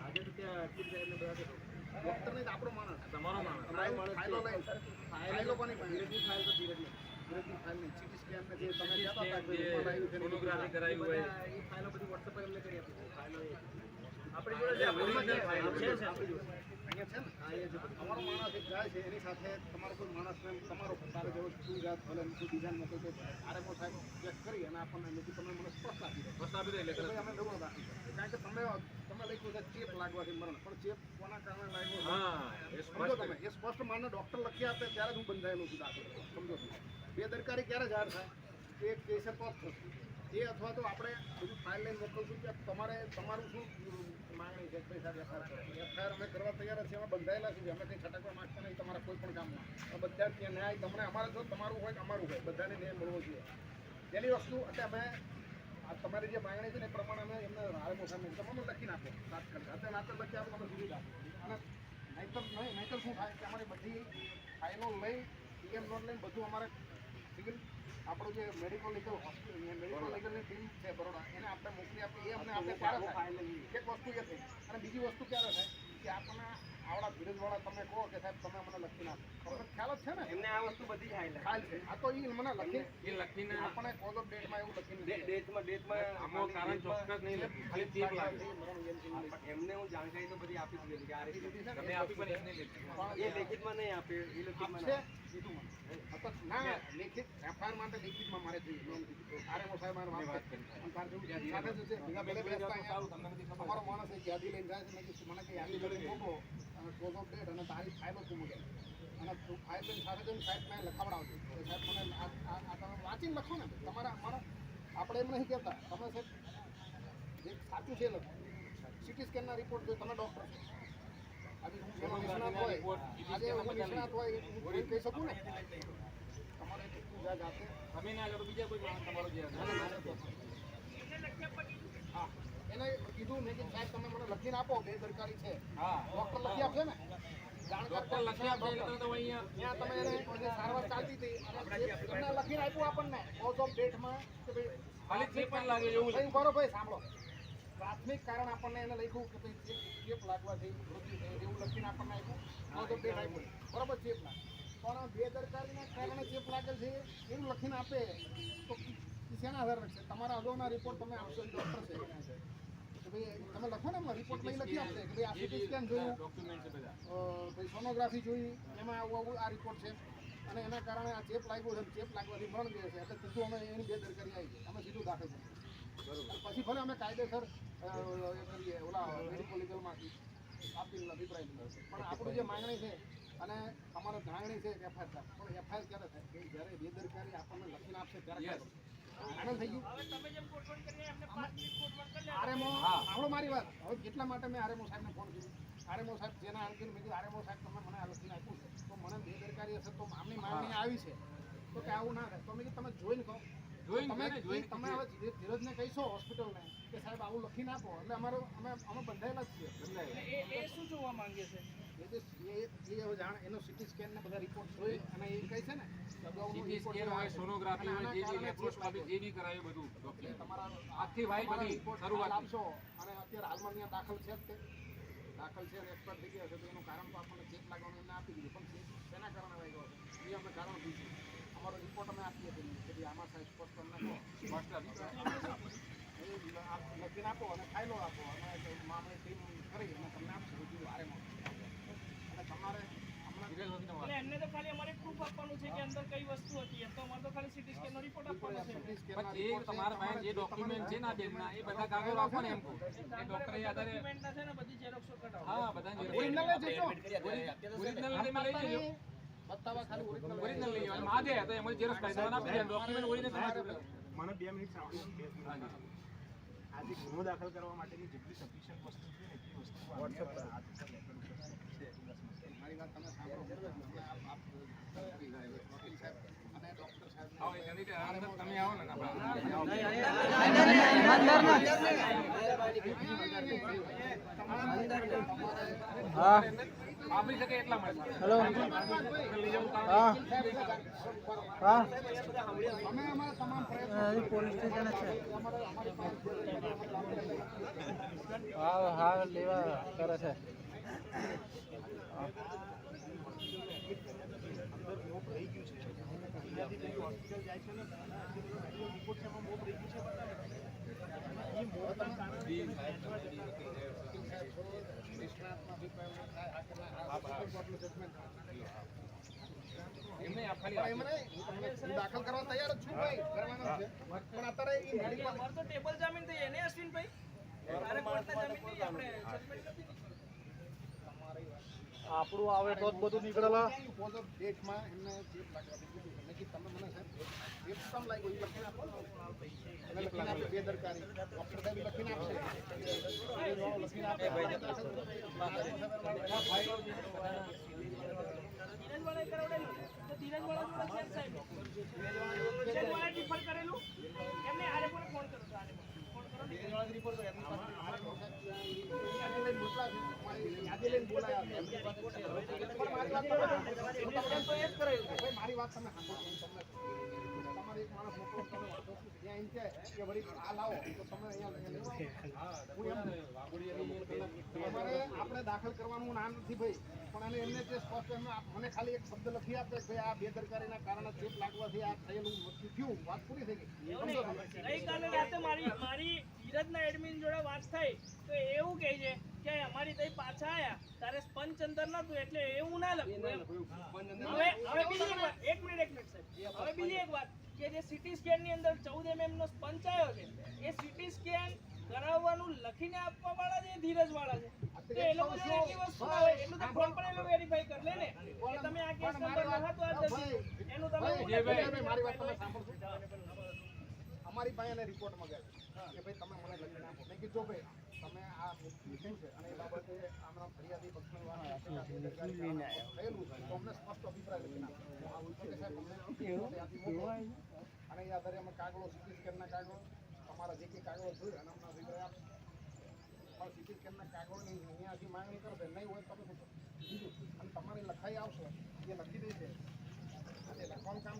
આજે તો ત્યાં ચીફ સાહેબને બધા છે. નહીં આપણો માણસ. તમારો માણસ. ફાઇલ- ફાઇલો છે. લઈ- ફાઇલો ધીરજની ફાઇલ તો ધીરજની. ધીરજની ફાઇલ નહીં, CT સ્કેન જે તમે કહેતા હતા સોનોગ્રાફી કરાવી હોય. એ ફાઇલો બધી WhatsApp પર કરી આપી. ફાઇલો. જોડે છે. આપણી જોડે. અહીંયા છે ને હા, એ છે બધું. માણસ એક જાય છે એની સાથે તમારો કોઈ માણસ તમારો તારે જેવો તું જાત ભલે કોઈ ડિઝાઇન મોકલ તો આરએમઓ સાહેબ ચેક કરી અને આપણને તમે મને સ્પષ્ટ આપી દો. બસ આપી દે એટલે અમે રાખી કારણ કે તમે તમે લખ્યું છે ચેપ લાગવાથી મરણ. પણ ચેપ કોના કારણે લાગ્યો હા એ સ્પષ્ટ તમે એ સ્પષ્ટ માનને ડૉક્ટર લખી આપે ત્યારે જ હું બંધાયેલું છું દાખલ. સમજો તમે. બેદરકારી ક્યારે જાહેર થાય? એ કેસે તો જ થશે. એ અથવા તો આપણે બધું ફાઇલ લઈને મોકલશું કે તમારે તમારું શું માંગણી છે, પૈસા એફઆઈઆર કરો. અમે કરવા તૈયાર છીએ, અમે બંધાયેલા છીએ, અમે કંઈ છટકવા માંગતા નહીં, તમારા કોઈ પણ કામમાં આ બધા જ ન્યાય, તમને અમારે જો તમારું હોય કે અમારું હોય, બધાને ન્યાય મળવો જોઈએ. પહેલી વસ્તુ, એટલે અમે, આ તમારી જે માંગણી છે ને એ પ્રમાણે અમે એમને હારે સામે તમે લખી નાખો તાત્કાલિક અત્યારે નાતર લખી આપો, તમે સુધી આપો અને નહીંતર નહીં નહીંતર શું થાય? કે અમારી બધી ફાઇલો લઈ ટીએમ નોટ લઈને બધું અમારે સિવિલ આપણું જે મેડિકલ લીગલ મેડિકલ લીગલની ટીમ છે બરોડા. એને આપણે મોકલી આપી એ અમને આપણે ક્યારે થાય. એક વસ્તુ એ થઈ. અને બીજી વસ્તુ ક્યારે થાય કે આપણને આવડા ધીરજવાળા તમે કહો કે સાહેબ તમે મને લખી નાખો. તમને ખ્યાલ જ છે ને? એમને આ વસ્તુ બધી ખ્યાલ છે. આ તો એ મને લખી એ લખીને આપણે કોઝ ઓફ ડેટમાં એવું લખીને. ડેટમાં ડેટમાં આમાં કારણ ચોક્કસ નહીં લખ્યું ખાલી ચેપ લાગે. એમને હું જાણકારી તો બધી આપી દીધી કે આ રીતે તમે આપી પણ એમને લેખિતમાં નહીં આપે એ આપશે ના. અને તાર જેવું સાથે સાહેબ મેં લખાવડાવજો સાહેબ મને આ તમે વાંચીને લખો ને. તમારા અમારા આપણે એમ નહીં કહેતા. તમે સાહેબ સાચું છે લખો સિટી સ્કેનના રિપોર્ટ જો તમે ડૉક્ટર નિષ્ણાત કીધું મેં સાહેબ તમે મને લખીને આપો બે દરકારી છે હા ડૉક્ટર લખી આપશે ને ડોક્ટર લખી આપશે અહીંયા ત્યાં તમે એને સારવાર ચાલતી હતી તમને લખીને આપણને કોઝ ઓફ ડેટમાં કે સાંભળો. પ્રાથમિક કારણ આપણને એને લખ્યું કે ભાઈ ચેપ ચેપ લાગવાથી મૃત્યુ થઈ એવું લખીને આપણને આપ્યું. તો બે આપ્યું બરાબર ચેપ લાગે. પણ બેદરકારીના કારણે ચેપ લાગે છે એવું લખીને આપે તો શેના આધાર રાખશે તમારા અગાઉના રિપોર્ટ તમે આપશો ડૉક્ટર છે. કે ભાઈ તમે લખો ને રિપોર્ટ લઈ લખી આપશે. કે ભાઈ આ સિટી સ્કેન જોયું. છે ભાઈ સોનોગ્રાફી જોઈ એમાં આવું આવું આ રિપોર્ટ છે. અને એના કારણે આ ચેપ લાગ્યો છે ચેપ લાગવાથી મરણ ગયો છે. એટલે સીધું અમે એની બેદરકારી આવી ગઈ. અમે સીધું દાખલ અને પછી ભલે અમે કાયદેસર એ કરીએ ઓલા મેડિકલ લીગલમાંથી આપી અભિપ્રાય પણ આપણું જે માંગણી છે અને અમારે માંગણી છે કે એફઆઈઆર થાય પણ એફઆઈઆર ક્યારે થાય? કે જ્યારે બેદરકારી આપણને લખીને આપશે ત્યારે. ફાઇનલ થઈ ગયું? આરએમઓ સાંભળો મારી વાત. હવે કેટલા માટે મેં આરએમઓ સાહેબને ફોન કર્યો? આરએમઓ સાહેબ જેના અંકિત મેં કીધું આરએમઓ સાહેબ તમે મને આ લખીને આપ્યું છે. તો મને બેદરકારી હશે તો આમની માંગણી આવી છે. તો કે આવું ના થાય. તો મેં કીધું તમે જોઈને કહો. તમે કહે ને, જોઈને તમે હવે ધીરજ- ધીરજને કહીશો હોસ્પિટલને કે સાહેબ આવું લખીને આપો એટલે અમારો અમે અમે બંધાયેલા જ છીએ. એ જે એ એ હવે જાણ એનો સીટી સ્કેન ને બધા રિપોર્ટ જોઈ અને એ કહે છે ને સીટી સ્કેન હોય સોનોગ્રાફી હોય જે બી લેપ્રોસ્કોપી જે બી કરાયું બધું તમારા હાથથી વાય બધી શરૂઆત આપશો. અને અત્યારે હાલમાં ત્યાં દાખલ છે જ તે. દાખલ છે એક્સપર્ટ થઈ ગયા છે તો એનું કારણ તો આપણને ચેક લાગવાનું એમને આપી દીધું. પણ ચેક શેના કારણે વાગ્યો છે? એ અમે કારણ પૂછ્યું. અમારો રિપોર્ટ અમે આપીએ છીએ. કે આમાં સાહેબ સ્પષ્ટ તમને કહો. એ લખીને આપો અને ફાઇલો આપો અને મામલે ટીમ કરી અને તમને આપશે. બીજું આરે અને તમારે એમને તો ખાલી અમારે પ્રૂફ આપવાનું છે કે અંદર કઈ વસ્તુ હતી. એમ તો અમારે તો ખાલી સિટી સ્કેનનો રિપોર્ટ આપવાનો છે. છે, તમારા પાસે જે ડોક્યુમેન્ટ છે ના આ બેનના એ બધા કાગળ ને એમ કો એ ડોક્ટરે આધારે Document ના છે ને બધી xeroxો કઢાવો. હા બધા original જ જજો. ઓરિજિનલ તમે લઈ જજો. મને બે મિનિટ આજે ગુનો દાખલ કરવા માટેની જેટલી સફિશિયન્ટ વસ્તુ છે ને એટલી વસ્તુ મારી વાત તમે સાંભળો તમે આવો ને હા વાપરી શકે એટલા માટે હેલો હા. હા. અમે અમારા તમામ પ્રયત્નો પોલીસ સ્ટેશન છે. હા હા લેવા કરે છે એમને આ ખાલી પણ એમને હું તમને હું દાખલ કરવા તૈયાર જ છું ભાઈ કરવાનો છે પણ અત્યારે એ મેડિકલ તો ટેબલ જામીન થઈ એને અશ્વિનભાઈ તારે કોર્ટના જામીન આપણે જજમેન્ટ નથી. આપણું આવે તો જ બધું નીકળેલા. ડેટમાં એમને ચેપ લાગવાથી કીધું તમે મને એ લખીને આપો ફોન કરો ફોન કરો આપણે દાખલ કરવાનું ના નથી ભાઈ પણ એને એમને જે સ્પષ્ટ એમને મને ખાલી એક શબ્દ લખી આપે કે આ બેદરકારીના કારણે ચેપ લાગવાથી આ થયેલું થયું વાત પૂરી થઈ ગઈ મારી એડમિન જોડે વાત થઈ તો એવું કહે છે કે અમારી તઈ પાછા આયા. તારે સ્પંચ અંદર નતું એટલે એવું ના લખ્યું એમ. હવે હવે બીજી એક એક મિનિટ એક મિનિટ સાહેબ. હવે બીજી એક વાત કે જે સિટી સ્કેનની અંદર ચૌદ એમએમ નો સ્પંચ આવ્યો છે એ સિટી સ્કેન કરાવવાનું લખીને આપવા વાળા છે ધીરજ વાળા છે? તો એ લોકો જોડે એટલી વસ્તુ ના એટલું તો ફોન પર એ લોકો વેરીફાઈ કરી લે ને કે તમે આ કેસ નંબર આ એનું તમે. મારી વાત અમારી પાસે રિપોર્ટ મગાવ્યો કે ભાઈ તમે મને લખી આપો મેં કીધું ભાઈ તમે આ લીધું છે અને એ બાબતે આમના ફરિયાદી પક્ષની થયેલું છે. તો અમને સ્પષ્ટ અભિપ્રાય લખી મોકલો. અને એ આધારે અમે કાગળો સિટી સ્કેનના કાગળો તમારા જે કંઈ કાગળો જોઈએ અને અમને અભિપ્રાય આપો. પણ સિટી સ્કેનના કાગળોની અહીંયાથી માંગણી કરશે નહીં હોય તમે શું અને તમારે લખાઈ આવશે એ લખી દેશે અને લખવાનું કામ